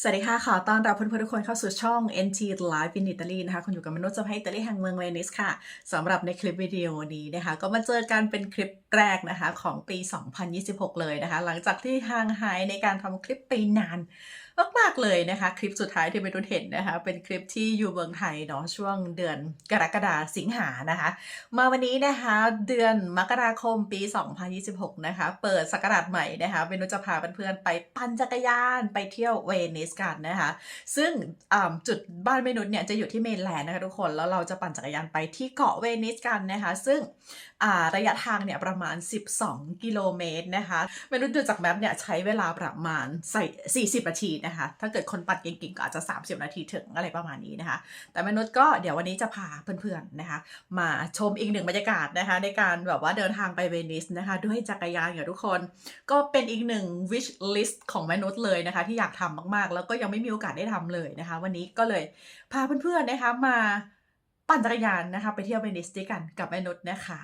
สวัสดีค่ะ ขอต้อนรับเพื่อนๆทุกคนเข้าสู่ช่อง NT Live in Italy นะคะ คุณอยู่กับมนุษย์จะให้อิตาลีแห่งเมืองเวนิสค่ะสำหรับในคลิปวิดีโอนี้นะคะ ก็มาเจอกันเป็นคลิปแรกนะคะของปี 2026 เลยนะคะ หลังจากที่ห่างหายในการทำคลิปไปนาน มากๆเลยนะคะ คลิปสุดท้ายที่มนุษย์เห็นนะคะ เป็นคลิปที่อยู่เมืองไทยเนาะช่วงเดือนกรกฎาสิงหานะคะ มาวันนี้นะคะเดือนมกราคมปี 2026 นะคะ เปิดสักราชใหม่นะคะเมนุจะพาเพื่อนๆไปปั่นจักรยานไปเที่ยวเวนิสกันนะคะ ซึ่งจุดบ้านเมนุเนี่ยจะอยู่ที่เมนแลนด์นะคะทุกคนแล้วเราจะปั่นจักรยานไปที่เกาะเวนิสกันนะคะ ซึ่งระยะทางเนี่ยประมาณ 12 กิโลเมตรนะคะเมนุดูจากแมปเนี่ยใช้เวลาประมาณใส่40นาทีนะคะ ถ้าเกิดคนปั่นเก่งๆก็อาจจะ 30 นาทีถึงอะไรประมาณนี้นะคะ แต่มนุษย์ก็เดี๋ยววันนี้จะพาเพื่อนๆนะคะ มาชมอีกหนึ่งบรรยากาศนะคะ ในการแบบว่าเดินทางไปเวนิสนะคะ ด้วยจักรยานค่ะทุกคน ก็เป็นอีกหนึ่ง wish list ของมนุษย์เลยนะคะ ที่อยากทำมากๆ แล้วก็ยังไม่มีโอกาสได้ทำเลยนะคะ วันนี้ก็เลยพาเพื่อนๆนะคะมาปั่นจักรยานนะคะ ไปเที่ยวเวนิสด้วยกันกับมนุษย์นะคะ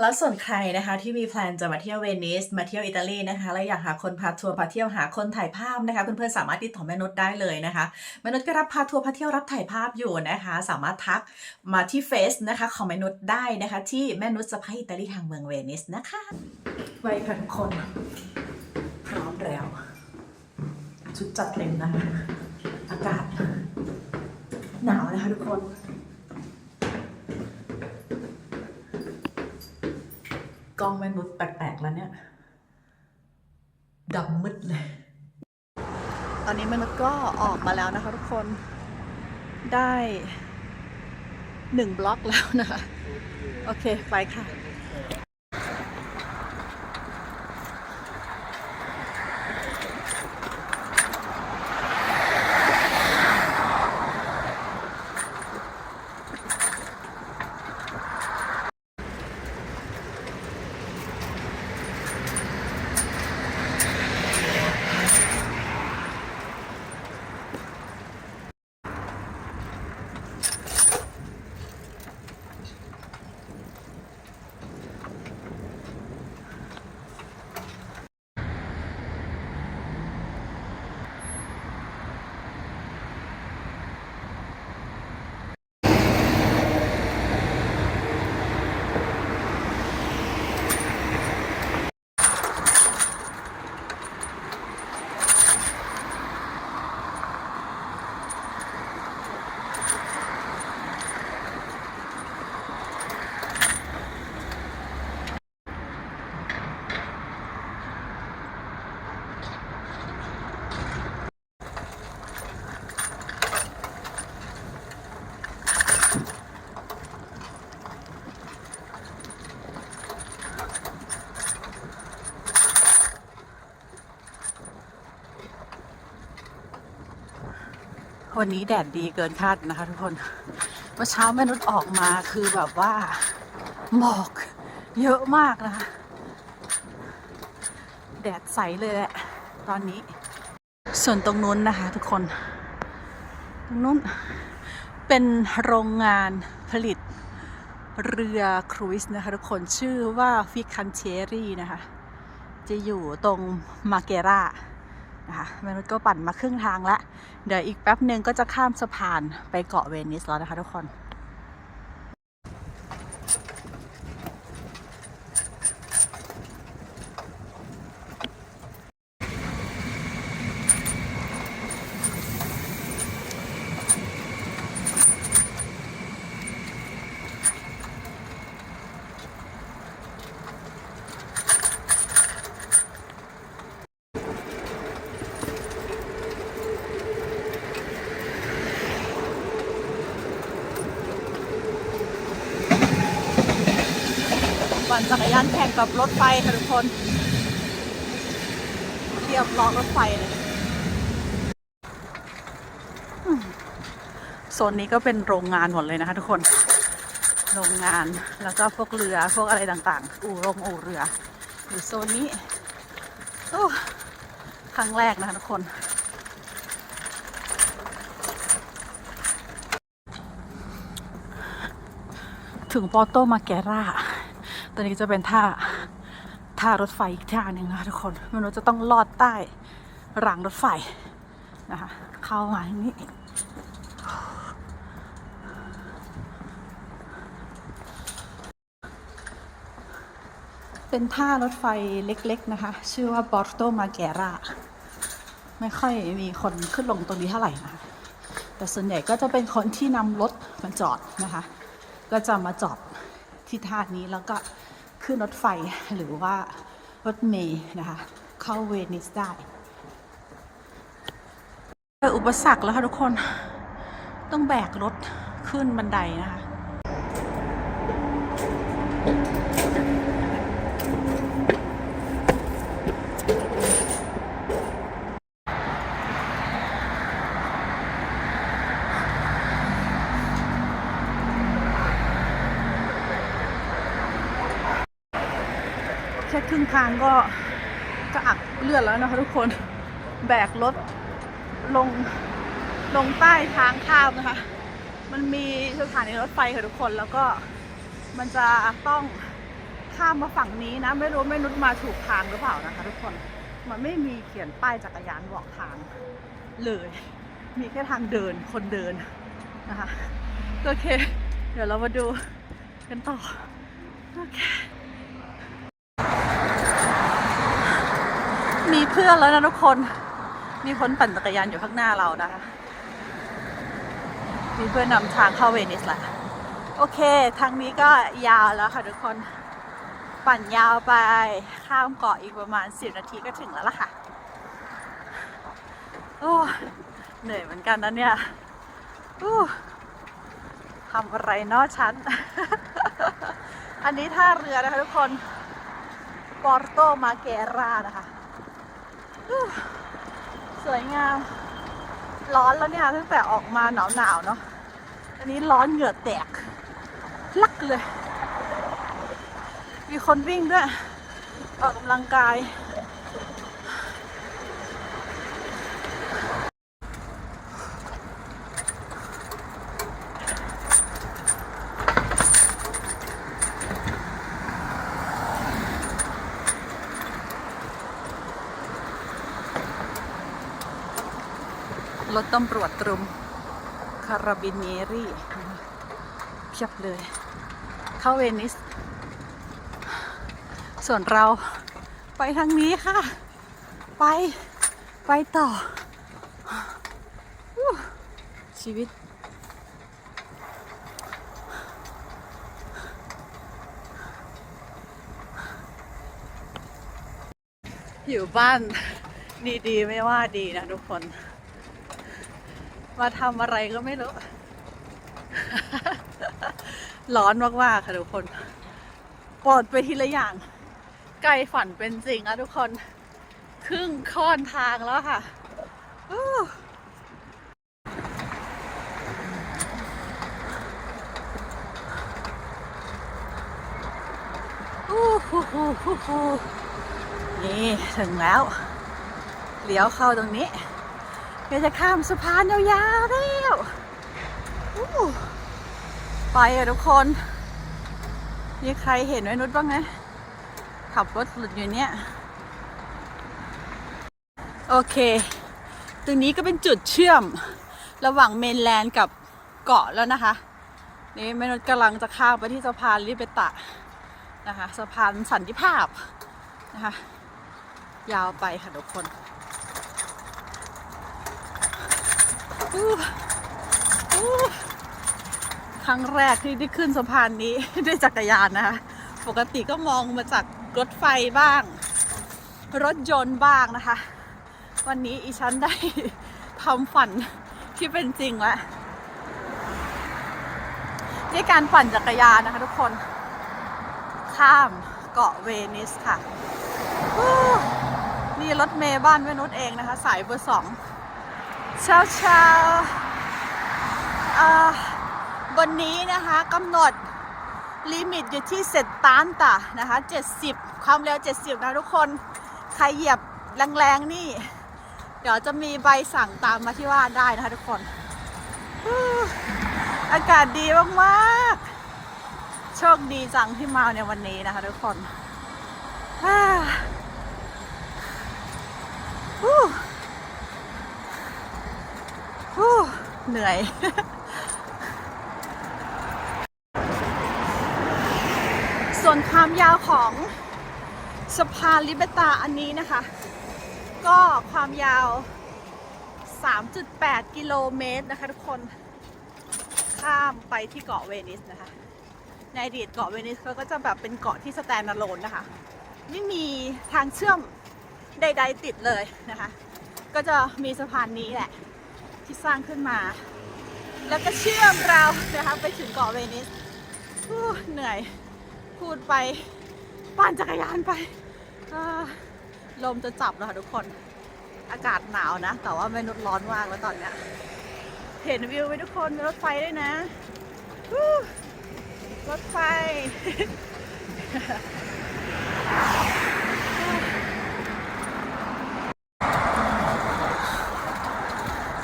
แล้วส่วนใครนะคะที่มีแพลนจะมาเที่ยวเวนิสมาเที่ยวอิตาลีนะคะแล้วอยากหาคนพาทัวร์พาเที่ยวหาคนถ่ายภาพนะคะเพื่อนๆสามารถติดต่อแม่นุชได้เลยนะคะแม่นุชก็รับพาทัวร์พาเที่ยวรับถ่ายภาพอยู่นะคะ สามารถทักมาที่เฟซนะคะของแม่นุชได้นะคะ ที่แม่นุชสะพายอิตาลีทางเมืองเวนิสนะคะไว้ค่ะทุกคนพร้อมแล้วชุดจัดเต็มนะคะ อากาศหนาวนะคะทุกคน กล้องแม่นุษย์แปลกๆแล้วเนี่ยดำมืดเลย ตอนนี้มนุษย์ก็ออกมาแล้วนะคะทุกคนได้หนึ่งบล็อกแล้วนะคะ โอเค ไปค่ะ วันนี้แดดดีเกินคาดนะคะทุกคนเมื่อเช้าแม่นุชออกมาคือแบบว่าหมอกเยอะมากนะคะ แดดใสเลยแหละตอนนี้ ส่วนตรงนู้นนะคะทุกคน ตรงนู้นเป็นโรงงานผลิตเรือครูซนะคะทุกคนชื่อว่าฟิคันเชรี่นะคะ จะอยู่ตรงมาเกรา นะคะมนุษย์ก็ปั่นมาครึ่งทางละเดี๋ยวอีกแป๊บหนึ่งก็จะข้ามสะพานไปเกาะเวนิสแล้วนะคะทุกคน กานแข่งกับรถไฟค่ะทุกคนเทียบล้อรถไฟเลยโซนนี้ก็เป็นโรงงานหมดเลยนะคะทุกคน โรงงานแล้วก็พวกเรือพวกอะไรต่างๆ อู่โรงอู่เรืออยู่โซนนี้โอ้ครั้งแรกนะคะทุกคน ถึงปอโตมาแกรา ตอนนี้จะเป็นท่าท่ารถไฟอีกท่าหนึ่งนะคะทุกคนมนุษย์จะต้องลอดใต้รางรถไฟนะคะเข้ามาอย่างนี้เป็นท่ารถไฟเล็กๆนะคะ ชื่อว่าบอร์โตมาแกราไม่ค่อยมีคนขึ้นลงตรงนี้เท่าไหร่นะแต่ส่วนใหญ่ก็จะเป็นคนที่นำรถมาจอดนะคะ ก็จะมาจอด ที่ท่านี้แล้วก็ขึ้นรถไฟหรือว่ารถเมย์นะคะเข้าเวนิสได้เจออุปสรรคแล้วค่ะทุกคนต้องแบกรถขึ้นบันไดนะคะ ทางก็กระอักเลือดแล้วนะคะทุกคนแบกรถลงลงใต้ทางข้ามนะคะ มันมีสถานีรถไฟค่ะทุกคนแล้วก็มันจะต้องข้ามมาฝั่งนี้นะ ไม่รู้ไม่นุชมาถูกทางหรือเปล่านะคะ ทุกคนมันไม่มีเขียนป้ายจักรยานบอกทางเลย มีแค่ทางเดินคนเดินนะคะโอเค เดี๋ยวเรามาดูกันต่อโอเค มีเพื่อนแล้วนะทุกคน มีคนปั่นจักรยานอยู่ข้างหน้าเรานะคะ มีเพื่อนนำทางเข้าเวนิสแหละโอเค ทางนี้ก็ยาวแล้วค่ะทุกคน ปั่นยาวไปข้ามเกาะอีกประมาณ 10 นาทีก็ถึงแล้วล่ะค่ะ โอ้เหนื่อยเหมือนกันนะเนี่ยอู้ทำอะไรเนาะฉัน อันนี้ท่าเรือนะคะทุกคน ปอร์โตมาเกรานะคะ สวยงาม ร้อนแล้วเนี่ยตั้งแต่ออกมาหนาวหนาวๆเนาะอันนี้ร้อนเหงื่อแตก ลักเลย มีคนวิ่งด้วย ออกกำลังกาย ตำรวจตรมคาราบินเนรี่เพียบเลย เข้าเวนิส ส่วนเราไปทางนี้ค่ะ ไปไปต่อ ชีวิต อยู่บ้านดีๆ ไม่ว่าดีนะทุกคน มาทำอะไรก็ไม่รู้ ร้อนมาก ๆ ค่ะทุกคนปลดไปทีละอย่างใกลฝันเป็นจริงอะทุกคน ครึ่งค่อนทางแล้วค่ะอู้อู้หูหูหูหูนี่ ถึงแล้ว เลี้ยวเข้าตรงนี้ เดี๋ยวจะข้ามสะพานยาวๆแล้วไปอะทุกคน มีใครเห็นไว้นุชบ้างไหมขับรถหลุดอยู่เนี่ย โอเค ตรงนี้ก็เป็นจุดเชื่อมระหว่างเมนแลนด์กับเกาะแล้วนะคะ นี่แม่นุชกำลังจะข้ามไปที่สะพานลิเบตะนะคะ สะพานสันติภาพนะคะ ยาวไปค่ะทุกคน อู้อู้ ครั้งแรกที่ได้ขึ้นสะพานนี้ ด้วยจักรยานนะคะ ปกติก็มองมาจากรถไฟบ้าง รถยนต์บ้างนะคะ วันนี้อีฉันได้ทำฝันที่เป็นจริงแล้วด้วยการปั่นจักรยานนะคะทุกคน ข้ามเกาะเวนิสค่ะ นี่รถเมย์บ้านแม่นุชเองนะคะ สายเบอร์สอง เช้าเช้าวันนี้นะคะกำหนดลิมิตอยู่ที่เซตตานตะนะคะ 70 ความเร็ว 70 นะทุกคน ใครเหยียบแรงๆนี่ เดี๋ยวจะมีใบสั่งตามมาที่ว่าได้นะคะทุกคน อากาศดีมากๆ โชคดีจังที่มาในวันนี้นะคะทุกคนฮ่าฮู้ เหนื่อย ส่วนความยาวของสะพานลิเบตาอันนี้นะคะ ก็ความยาว 3.8 กิโลเมตรนะคะทุกคน ข้ามไปที่เกาะเวนิสนะคะ ในอดีตเกาะเวนิสเขาก็จะแบบเป็นเกาะที่สแตนด์อะโลนนะคะ ไม่มีทางเชื่อมใด ๆ ติดเลยนะคะ ก็จะมีสะพานนี้แหละ ที่สร้างขึ้นมา แล้วก็เชื่อมเรานะคะไปถึงเกาะเวนิสเหนื่อยพูดไปปั่นจักรยานไปลมจะจับแล้วค่ะทุกคนอากาศหนาวนะ แต่ว่าไม่นุดร้อนมากแล้วตอนเนี้ยเห็นวิวไหมทุกคนมีรถไฟด้วยนะรถไฟ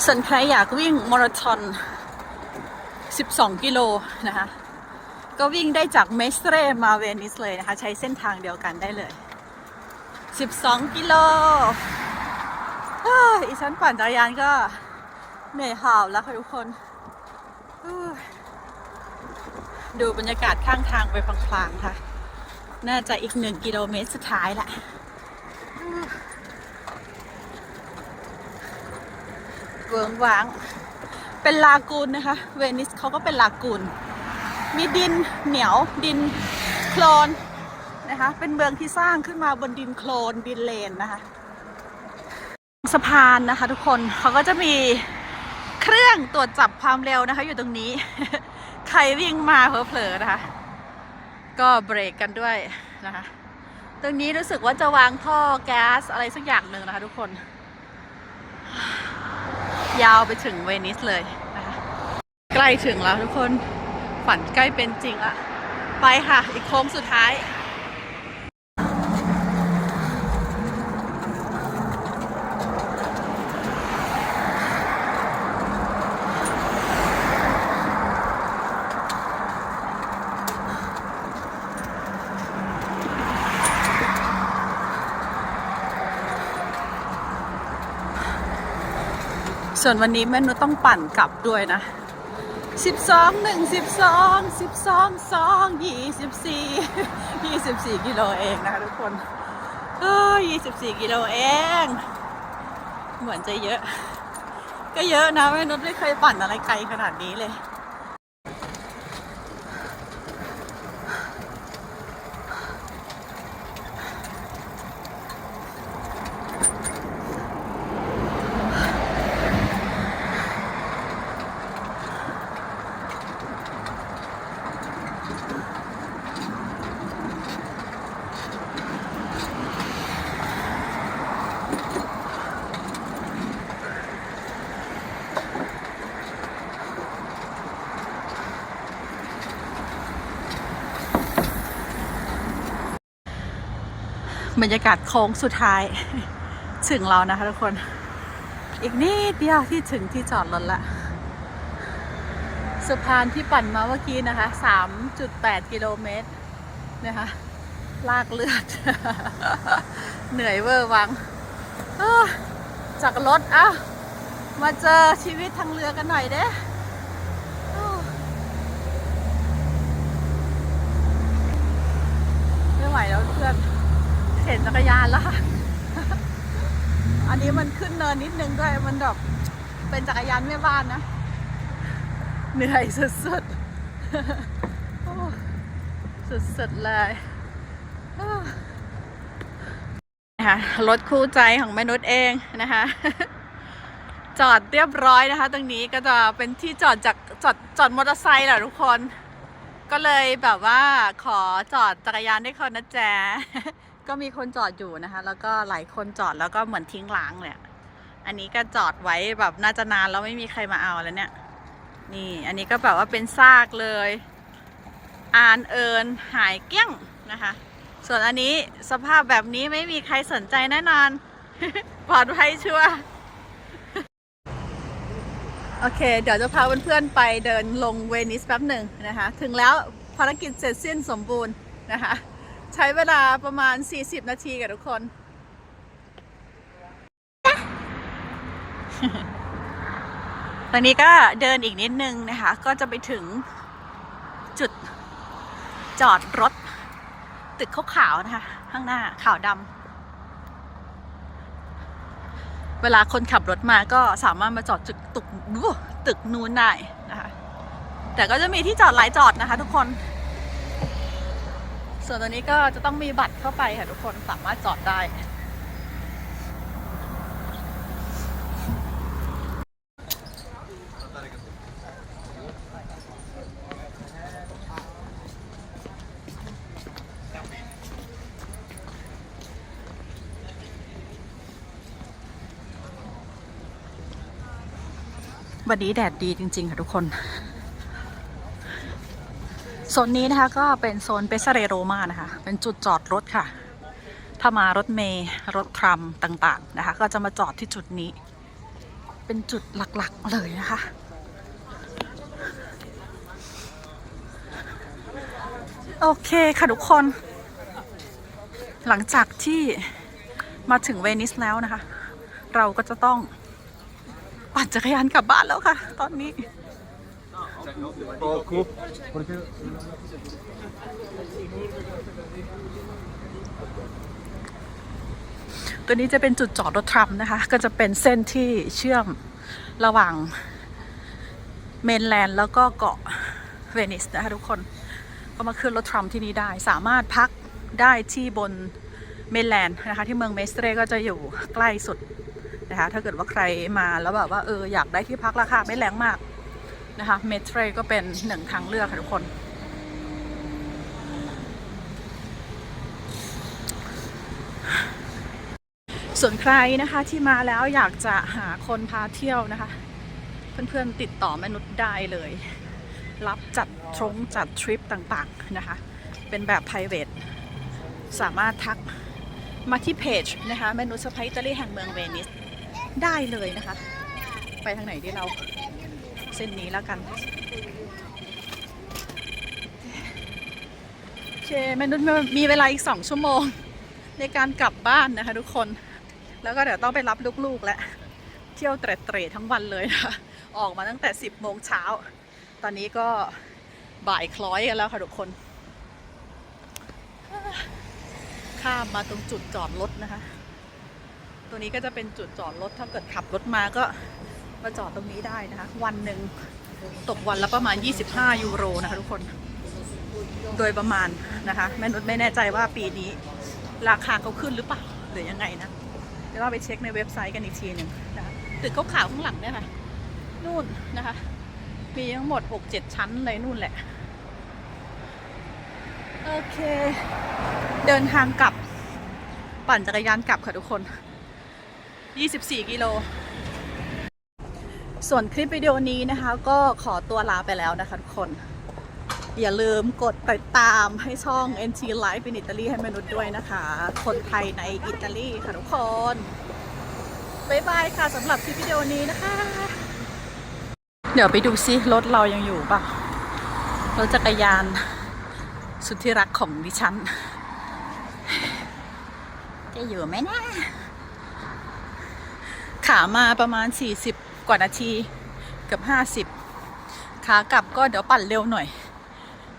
ส่วนใครอยากวิ่งมาราธอน 12 กิโลนะคะ ก็วิ่งได้จากเมสเตรมาเวนิสเลยนะคะ ใช้เส้นทางเดียวกันได้เลย 12 กิโลอีฉันปั่นจักรยานก็เหนื่อยหอบแล้วค่ะทุกคน ดูบรรยากาศข้างทางไปพลางๆค่ะ น่าจะอีกหนึ่งกิโลเมตรสุดท้ายแหละ เวิงว้าง เป็นลากูนนะคะ เวนิสเขาก็เป็นลากูน มีดินเหนียวดินโคลนนะคะ เป็นเมืองที่สร้างขึ้นมาบนดินโคลนดินเลนนะคะ สะพานนะคะทุกคนเขาก็จะมีเครื่องตรวจจับความเร็วนะคะ อยู่ตรงนี้ ใครวิ่งมาเผลอๆนะคะ ก็เบรกกันด้วยนะคะ ตรงนี้รู้สึกว่าจะวางท่อแก๊สอะไรสักอย่างหนึ่งนะคะทุกคน ยาวไปถึงเวนิสเลยนะคะใกล้ถึงแล้วทุกคนฝันใกล้เป็นจริงละไปค่ะ อีกโค้งสุดท้าย ส่วนวันนี้แม่นุต้องปั่นกลับด้วยนะสิบสองหนึ่งสิบสองสิบสองยี่สิบสี่ยี่สิบสี่กิโลเองนะคะทุกคนเออยี่สิบสี่กิโลเอง เหมือนจะเยอะ ก็เยอะนะแม่นุไม่เคยปั่นอะไรไกลขนาดนี้เลย บรรยากาศโค้งสุดท้าย ถึงเรานะคะทุกคน อีกนิดเดียวที่ถึงที่จอดรถละสะพานที่ปั่นมาเมื่อกี้นะคะ 3.8 กิโลเมตรนะคะลากเลือด เหนื่อยเวอร์วัง จากรถอะมาเจอชีวิตทางเรือกันหน่อยเด้โอ้ไม่ไหวแล้วเพื่อน เข็น จักรยานแล้วค่ะ อันนี้มันขึ้นเนินนิดนึงด้วย มันแบบเป็นจักรยานแม่บ้านนะ เหนื่อยสุดๆ สุดๆเลยนะคะรถคู่ใจของมนุษย์เองนะคะ จอดเรียบร้อยนะคะ ตรงนี้ก็จะเป็นที่จอดจากจอดจอดมอเตอร์ไซค์แหละทุกคน ก็เลยแบบว่าขอจอดจักรยานให้คนนะแจ๊ ก็มีคนจอดอยู่นะคะ แล้วก็หลายคนจอดแล้วก็เหมือนทิ้งล้างเลยอันนี้ก็จอดไว้แบบน่าจะนานแล้วไม่มีใครมาเอาแล้วเนี่ย นี่อันนี้ก็แบบว่าเป็นซากเลยอ่านเอินหายเกี้ยงนะคะ ส่วนอันนี้สภาพแบบนี้ไม่มีใครสนใจแน่นอนปลอดภัยชัวร์โอเค เดี๋ยวจะพาเพื่อนๆไปเดินลงเวนิสแป๊บหนึ่งนะคะ ถึงแล้วภารกิจเสร็จสิ้นสมบูรณ์นะคะ ใช้เวลาประมาณ 40 นาทีกับทุกคน ตอนนี้ก็เดินอีกนิดนึงนะคะ ก็จะไปถึงจุดจอดรถ ตึกขาวๆนะคะ ข้างหน้าขาวดำเวลาคนขับรถมาก็สามารถมาจอดจุดตึกตึกนู้นได้นะคะ แต่ก็จะมีที่จอดหลายจอดนะคะทุกคน ส่วนตัวนี้ก็จะต้องมีบัตรเข้าไปค่ะทุกคนสามารถจอดได้ วันนี้แดดดีจริง ๆ ค่ะทุกคน โซนนี้นะคะก็เป็นโซนเปสเรโรมานะคะ เป็นจุดจอดรถค่ะ ถ้ามารถเมย์รถทรัมต่างๆนะคะ ก็จะมาจอดที่จุดนี้ เป็นจุดหลักๆเลยนะคะ โอเคค่ะทุกคน หลังจากที่มาถึงเวนิสแล้วนะคะ เราก็จะต้องปั่นจักรยานกลับบ้านแล้วค่ะ ตอนนี้ Pouco, porque ตัวนี้จะเป็นจุดจอดรถทรัมนะคะ ก็จะเป็นเส้นที่เชื่อมระหว่างเมนแลนด์แล้วก็เกาะเวนิสนะคะทุกคน ก็มาขึ้นรถทรัมที่นี่ได้ สามารถพักได้ที่บนเมนแลนด์นะคะที่เมืองเมสเตรก็จะอยู่ใกล้สุดนะคะถ้าเกิดว่าใครมาแล้วแบบว่าเอออยากได้ที่พักราคาไม่แรงมาก นะคะเมสเตรก็เป็นหนึ่งทางเลือกค่ะทุกคน ส่วนใครนะคะที่มาแล้วอยากจะหาคนพาเที่ยวนะคะ เพื่อนๆติดต่อแมนุชได้เลย รับจัดทรงจัดทริปต่างๆนะคะ เป็นแบบ p r i v a t สามารถทักมาที่เพจนะคะแมนุชสไปอิตาลีแห่งเมืองเวนิสได้เลยนะคะ ไปทางไหนดีเรา เส้นนี้แล้วกัน โอเคแม่นุชมีเวลาอีก2ชั่วโมง ในการกลับบ้านนะคะทุกคน แล้วก็เดี๋ยวต้องไปรับลูกๆและเที่ยวเตร็ดๆทั้งวันเลยนะคะออกมาตั้งแต่ 10โมงเช้า ตอนนี้ก็บ่ายคล้อยกันแล้วค่ะทุกคน ข้ามมาตรงจุดจอดรถนะคะ ตัวนี้ก็จะเป็นจุดจอดรถ ถ้าเกิดขับรถมาก็ มาจอดตรงนี้ได้นะคะ วันหนึ่งตกวันละประมาณ 25 ยูโรนะคะทุกคน โดยประมาณนะคะแม่นุชไม่แน่ใจว่าปีนี้ ราคาเขาขึ้นหรือเปล่าหรือยังไงนะเดี๋ยวเราไปเช็คในเว็บไซต์กันอีกทีหนึ่งนะคะตึกขาวๆข้างหลังเนี่ยค่ะนู่นนะคะ มีทั้งหมด 6-7 ชั้นเลยนู่นแหละ โอเค เดินทางกลับ ปั่นจักรยานกลับค่ะทุกคน 24 กิโล ส่วนคลิปวิดีโอนี้นะคะ ก็ขอตัวลาไปแล้วนะคะทุกคน อย่าลืมกดติดตามให้ช่อง NT Live in Italy ให้มนุษย์ด้วยนะคะ คนไทยในอิตาลีค่ะทุกคน บ๊ายบายค่ะสำหรับคลิปวิดีโอนี้นะคะ เดี๋ยวไปดูซิรถเรายังอยู่ป่ะรถจักรยานสุดที่รักของดิฉัน จะอยู่ไหมนะ ขามาประมาณ 40 กว่านาทีเกือบ50ขากลับก็เดี๋ยวปั่นเร็วหน่อย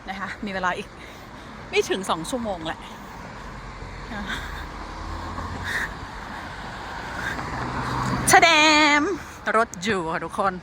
นะคะ มีเวลาอีกไม่ถึงสองชั่วโมงแหละชะแดม รถอยู่ค่ะทุกคน